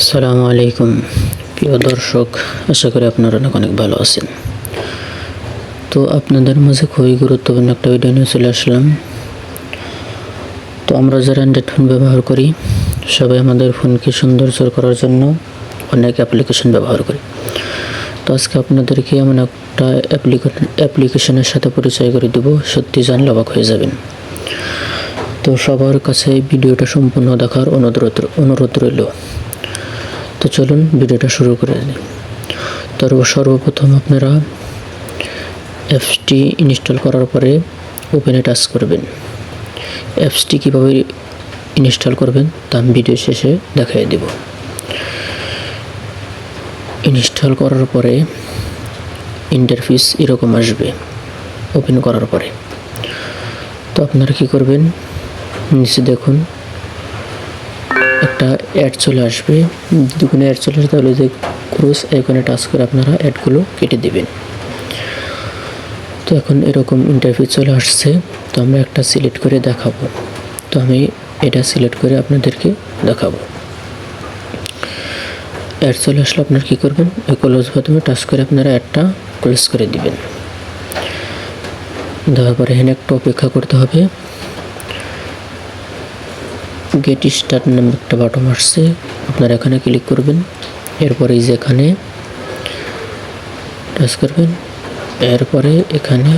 আসসালামু আলাইকুম। প্রিয় দর্শক, আশা করি আপনারা অনেক অনেক ভালো আছেন। তো আপনাদের মাঝে খুবই গুরুত্বপূর্ণ একটা ভিডিও নিয়ে চলে আসলাম। তো আমরা যারা অ্যান্ড্রয়েড ফোন ব্যবহার করি, সবাই আমাদের ফোনকে সৌন্দর্য করার জন্য অনেক অ্যাপ্লিকেশন ব্যবহার করি। তো আজকে আপনাদেরকে এমন একটা অ্যাপ্লিকেশনের সাথে পরিচয় করে দেব, সত্যি জানলে অবাক হয়ে যাবেন। তো সবার কাছে ভিডিওটা সম্পূর্ণ দেখার অনুরোধ অনুরোধ রইল। তো চলুন ভিডিওটা শুরু করে দিই। তো সর্বপ্রথম আপনারা অ্যাপসটি ইনস্টল করার পরে ওপেনে টাচ করবেন। অ্যাপসটি কীভাবে ইনস্টল করবেন তা আমি ভিডিও শেষে দেখাই দেব। ইনস্টল করার পরে ইন্টারফেস এরকম আসবে ওপেন করার পরে। তো আপনারা কী করবেন? নিচে দেখুন একটা অ্যাড চলে আসবে। কোনো অ্যাড চলে আসে, তাহলে যে ক্রস আইকনে টাচ করে আপনারা অ্যাডগুলো কেটে দেবেন। তো এখন এরকম ইন্টারভিউ চলে আসছে, তো আমরা একটা সিলেক্ট করে দেখাবো। তো আমি এটা সিলেক্ট করে আপনাদেরকে দেখাবো। অ্যাড চলে আসলে আপনারা কী করবেন? এই ক্লোজ মাধ্যমে টাচ করে আপনারা অ্যাডটা ক্লোজ করে দিবেন। দেওয়ার পরে এখানে একটু অপেক্ষা করতে হবে। গেট স্টার্ট নামে একটা বাটন আসছে। আপনারা এখানে ক্লিক করবেন। এরপরে এই যে এখানে টাচ করবেন। এরপরে এখানে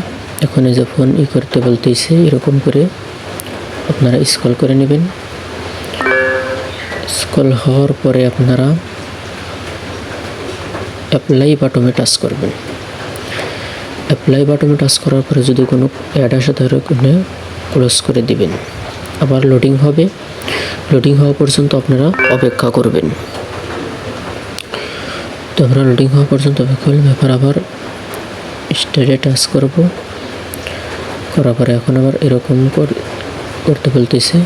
এখন এই যে ফোন ই করতে বলতেছে, এরকম করে আপনারা স্কল করে নেবেন। স্কল হওয়ার পরে আপনারা অ্যাপ্লাই বাটনে টাচ করবেন। অ্যাপ্লাই বাটনে টাচ করার পরে যদি কোনো অ্যাড আসে তাহলে ক্লোজ করে দিবেন। আবার লোডিং হবে। লোডিং হওয়া পর্যন্ত আপনারা অপেক্ষা করবেন। তো আমরা লোডিং হওয়া পর্যন্ত অপেক্ষা করলে ব্যাপার আবার স্টারে টাচ করব। করার পরে এখন আবার এরকম কর- করতে বলতেছে,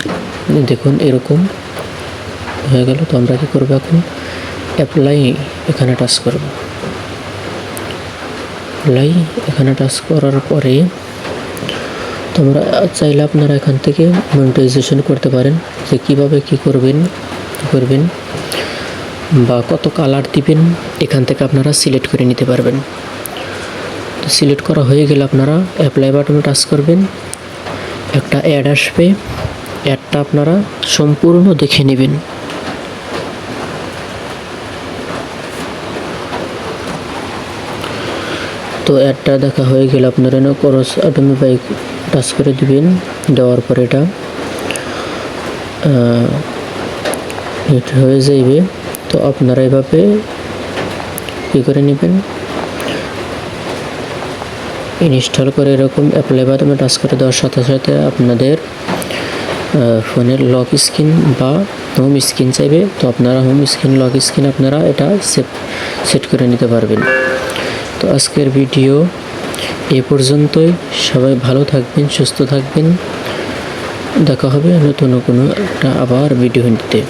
দেখুন এরকম হয়ে গেল, তো আমরা কী করব এখন? অ্যাপ্লাই এখানে টাচ করব। অ্যাপ্লাই এখানে টাচ করার পরে তোমরা চাইলে আপনারা এখান থেকে মনিটাইজেশন করতে পারেন যে কীভাবে কী করবেন করবেন, বা কত কালার দিবেন, এখান থেকে আপনারা সিলেক্ট করে নিতে পারবেন। তো সিলেক্ট করা হয়ে গেলে আপনারা অ্যাপ্লাই বাটনে টাচ করবেন, একটা অ্যাড আসবে অ্যাডটা আপনারা সম্পূর্ণ দেখে নেবেন। তো অ্যাডটা দেখা হয়ে গেলে আপনারা করস অটোমি বাইক টাচ করে দিবেন, দেওয়ার পর এটা হয়ে যাইবে। তো আপনারা এভাবে কী করে নেবেন। ইনস্টল করে এরকম অ্যাপ্লাই বাটনে টাচ করে দেওয়ার সাথে সাথে আপনাদের ফোনের লক স্ক্রিন বা হোম স্ক্রিন চাইবে। তো আপনারা হোম স্ক্রিন, লক স্ক্রিন আপনারা এটা সেট করে নিতে পারবেন। তো আজকের ভিডিও এ পর্যন্তই। সবাই ভালো থাকবেন, সুস্থ থাকবেন। দেখা হবে নতুন কোনো একটা আবার ভিডিও নিতে